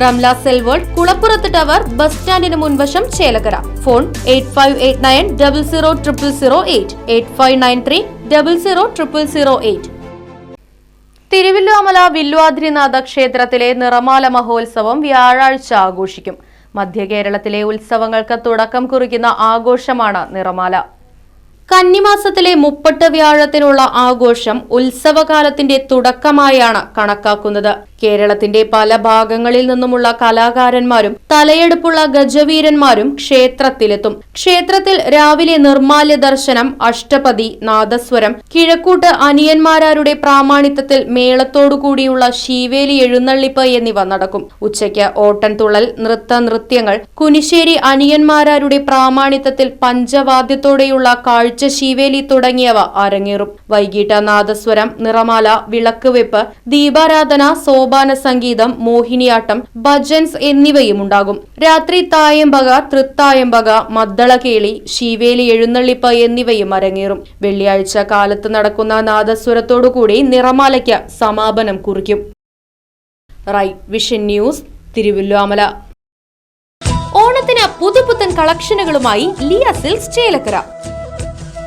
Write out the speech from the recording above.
Ramla cell world കുളപ്പുറത്ത് tower bus സ്റ്റാൻഡിന് മുൻവശം Chelakkara phone eight five eight nine double zero triple zero eight. Eight five nine three double zero triple zero eight. ക്ഷേത്രത്തിലെ നിറമാല മഹോത്സവം വ്യാഴാഴ്ച ആഘോഷിക്കും. മധ്യ കേരളത്തിലെ ഉത്സവങ്ങൾക്ക് തുടക്കം കുറിക്കുന്ന ആഘോഷമാണ് നിറമാല. കന്നിമാസത്തിലെ മുപ്പട്ട വ്യാഴത്തിനുള്ള ആഘോഷം ഉത്സവകാലത്തിന്റെ തുടക്കമായാണ് കണക്കാക്കുന്നത്. കേരളത്തിന്റെ പല ഭാഗങ്ങളിൽ നിന്നുമുള്ള കലാകാരന്മാരും തലയെടുപ്പുള്ള ഗജവീരന്മാരും ക്ഷേത്രത്തിലെത്തും. ക്ഷേത്രത്തിൽ രാവിലെ നിർമാല്യ ദർശനം അഷ്ടപതി നാദസ്വരം കിഴക്കൂട്ട് അനിയന്മാരാരുടെ പ്രാമാണിത്വത്തിൽ മേളത്തോടുകൂടിയുള്ള ശീവേലി എഴുന്നള്ളിപ്പ് എന്നിവ നടക്കും. ഉച്ചയ്ക്ക് ഓട്ടൻതുള്ളൽ നൃത്ത നൃത്യങ്ങൾ കുനിശ്ശേരി അനിയന്മാരാരുടെ പ്രാമാണിത്വത്തിൽ പഞ്ചവാദ്യത്തോടെയുള്ള കാഴ്ച ശീവേലി തുടങ്ങിയവ അരങ്ങേറും. വൈകിട്ട് നാദസ്വരം നിറമാല വിളക്ക് വെപ്പ് ദീപാരാധന സോപാന സംഗീതം മോഹിനിയാട്ടം ഭജൻസ് എന്നിവയും ഉണ്ടാകും രാത്രി തായമ്പക തൃത്തായമ്പക മദ്ദളകേളി ശീവേലി എഴുന്നള്ളിപ്പ് എന്നിവയും അരങ്ങേറും. വെള്ളിയാഴ്ച കാലത്ത് നടക്കുന്ന നാദസ്വരത്തോടുകൂടി നിറമാലയ്ക്ക് സമാപനം കുറിക്കും. റൈ വിഷൻ ന്യൂസ് തിരുവല്ലോമല ഓണത്തിന് പുതുപുത്തൻ കളക്ഷനുകളുമായി ലിയ സിൽസ് ചേലക്കര.